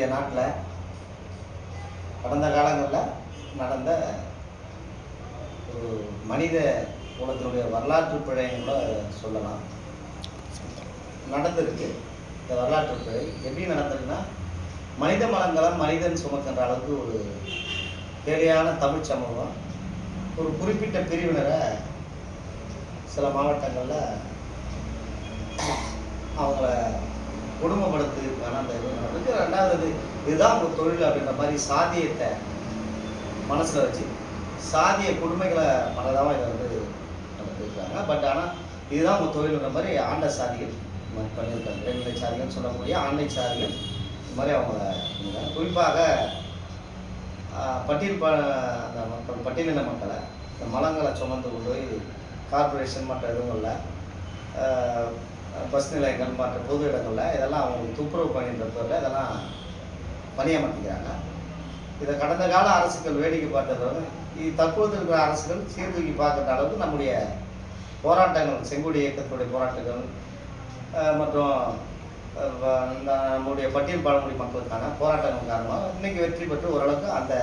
நம்முடைய நாட்டில் கடந்த காலங்களில் நடந்த ஒரு மனித குலத்தினுடைய வரலாற்று பிழைன்னு கூட சொல்லலாம். நடந்திருக்கு. இந்த வரலாற்று பிழை எப்படி நடந்திருக்குன்னா மனித மலங்கலம் மனிதன் சுமக்கின்ற அளவுக்கு ஒரு தேவையான தமிழ் சமூகம் ஒரு குறிப்பிட்ட பிரிவினரை சில மாவட்டங்களில் அவங்கள குடும்பப்படுத்துறதுக்கான அந்த இது நடந்திருக்கு ரெண்டாவது இதுதான் உங்கள் தொழில் அப்படின்ற மாதிரி சாதியத்தை மனசில் வச்சு சாதிய கொடுமைகளை மனதாக இதை வந்து நடந்துருக்காங்க பட் ஆனால் இதுதான் உங்கள் தொழில்ன்ற மாதிரி ஆண்ட சாதிகள் மாதிரி பண்ணியிருக்காங்க. இடைநிலை சாதிகள்னு சொல்லக்கூடிய ஆண்டை சாதிகள் இந்த மாதிரி அவங்கள குறிப்பாக பட்டியல் ப அந்த மக்கள் பட்டியலின மக்களை இந்த மலங்களை சுமந்து கொண்டு போய் கார்ப்பரேஷன் மற்ற இதுங்களில் பஸ் நிலையங்கள் மற்ற பொது இடங்களில் இதெல்லாம் அவங்களுக்கு துப்புரவு பணின்ற பேரில் இதெல்லாம் பணியமர்த்திக்கிறாங்க. இதை கடந்த கால அரசுகள் வேடிக்கை பார்த்ததோடு இது தற்போது இருக்கிற அரசுகள் சீர்தூக்கி பார்க்குற அளவுக்கு நம்முடைய போராட்டங்கள் செங்கோடி இயக்கத்துடைய போராட்டங்கள் மற்றும் நம்முடைய பட்டியல் பழங்குடி மக்களுக்கான போராட்டங்கள் காரணமாக இன்றைக்கி வெற்றி பெற்று ஓரளவுக்கு அந்த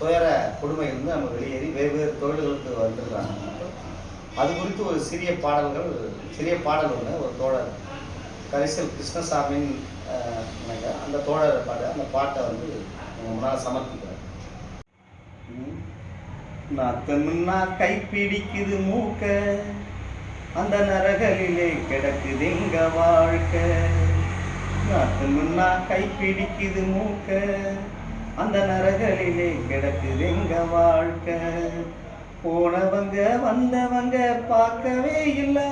துயர கொடுமையிலிருந்து நம்ம வெளியேறி வெவ்வேறு தொழில்களுக்கு வந்துருக்காங்க அது குறித்து ஒரு சிறிய பாடல்கள் சிறிய பாடல் ஒன்று ஒரு தோழர் கரிசல் கிருஷ்ணசாமின்னு அந்த தோழர் பாட அந்த பாட்டை வந்து உங்க முன்னால் சமர்ப்பிக்கிறேன். ம். நாத்தம்னா கைப்பிடிக்குது மூக்க அந்த நரகளிலே கிடக்குது எங்க வாழ்க்கை. நாத்தம்னா கைப்பிடிக்குது மூக்க அந்த நரகளிலே கிடக்குது எங்க வாழ்க்கை. போனவங்க வந்தவங்க பார்க்கவே இல்லை.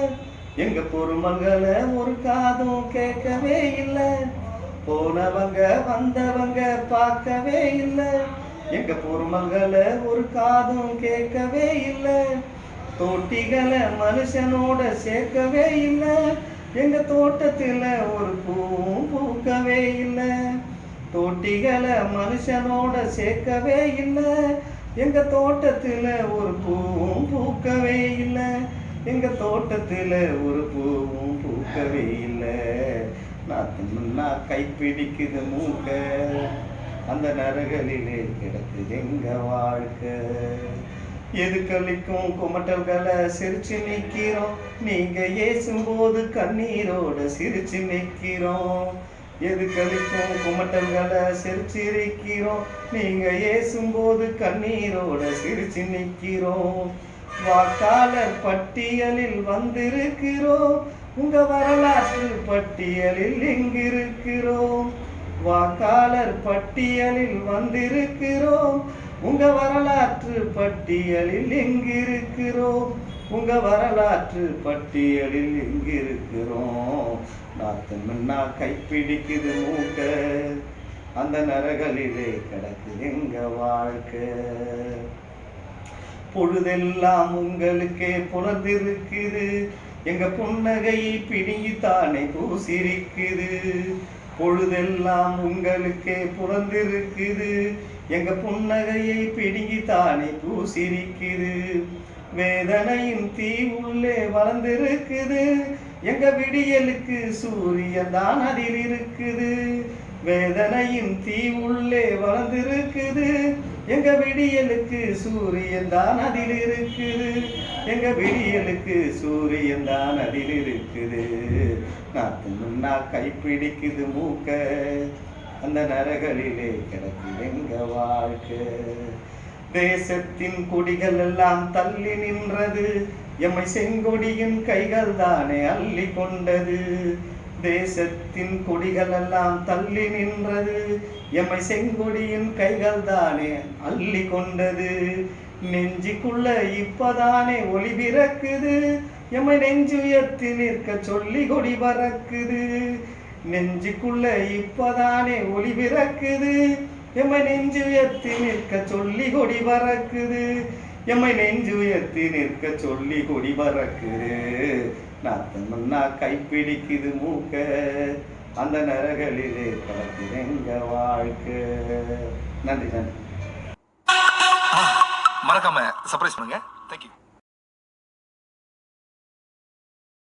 எங்க பொறுமங்களை ஒரு காதும் கேட்கவே இல்லை. போனவங்க வந்தவங்க பார்க்கவே இல்லை. எங்க பொறுமங்களை ஒரு காதும் கேட்கவே இல்லை. தொட்டிகளை மனுஷனோட சேர்க்கவே இல்லை. எங்க தோட்டத்துல ஒரு பூவும் பூக்கவே இல்லை. தொட்டிகளை மனுஷனோட சேர்க்கவே இல்லை. எங்க தோட்டத்துல ஒரு பூவும் பூக்கவே இல்லை. எங்க தோட்டத்துல ஒரு பூவும் பூக்கவே இல்லை. நான் கை கைப்பிடிக்குது மூக்க. அந்த நரகளிலே கிடக்குது எங்க வாழ்க்கை. எது கழிக்கும் குமட்டல்களை சிரிச்சு நிற்கிறோம் நீங்க ஏசும்போது கண்ணீரோட சிரிச்சு நிற்கிறோம் எது கழிக்கும் குமட்டல்களை சிரிச்சிருக்கிறோம். நீங்க ஏசும்போது கண்ணீரோட சிரிச்சு நிற்கிறோம் வாக்காளர் பட்டியலில் வந்திருக்கிறோம். உங்க வரலாற்று பட்டியலில் எங்கிருக்கிறோம் வாக்காளர் பட்டியலில் வந்திருக்கிறோம். உங்க வரலாற்று பட்டியலில் எங்கிருக்கிறோம் உங்க வரலாற்று பட்டியலில் எங்கிருக்கிறோம் நாத்து முன்னா கைப்பிடிக்குது மூக்க. அந்த நரகளிலே கிடக்குது எங்க வாழ்க்கை? பொழுதெல்லாம் உங்களுக்கே புலர்ந்திருக்குது. எங்க புன்னகை பிடிங்கித்தானே பூசிருக்குது. பொழுதெல்லாம் உங்களுக்கே புலர்ந்திருக்குது. எங்க புன்னகையை பிடுங்கித்தானே பூசிருக்குது. வேதனையின் தீ உள்ளே வளர்ந்திருக்குது. எங்க விடியலுக்கு சூரியன் தான் அதில் இருக்குது. வேதனையின் தீ உள்ளே வளர்ந்திருக்குது. எங்க விடியலுக்கு சூரியன் தான் அதில் இருக்குது. எங்க விடியலுக்கு சூரியன் தான் அதில் இருக்குது. நான் முன்னா கைப்பிடிக்குது மூக்க. அந்த நரகளிலே கிடக்குது எங்க வாழ்க்கை. தேசத்தின் கொடிகள் எல்லாம் தள்ளி நின்றது. எம்மை செங்கொடியின் கைகள் தானே அள்ளி கொண்டது. தேசத்தின் கொடிகள் எல்லாம் தள்ளி நின்றது. எம்மை செங்கொடியின் கைகள் தானே அள்ளி கொண்டது. நெஞ்சுக்குள்ள இப்பதானே ஒளி பிறக்குது. எம்மை நெஞ்சுயர்த்தி நிற்க சொல்லி கொடி பறக்குது. நெஞ்சுக்குள்ள இப்பதானே ஒளி பிறக்குது. எம்மை நெஞ்சு உயர்த்தி நிற்க சொல்லி கொடி பறக்குது. எம்மை நெஞ்சு உயர்த்தி நிற்க சொல்லி கொடி பறக்குது. நாத்து கைப்பிடிக்குது மூக்க. அந்த நரகளிலே கலக்குது எங்க வாழ்க்கை. நன்றி நன்றி. மறக்காம சர்ப்ரைஸ் பண்ணுங்க. தேங்க்யூ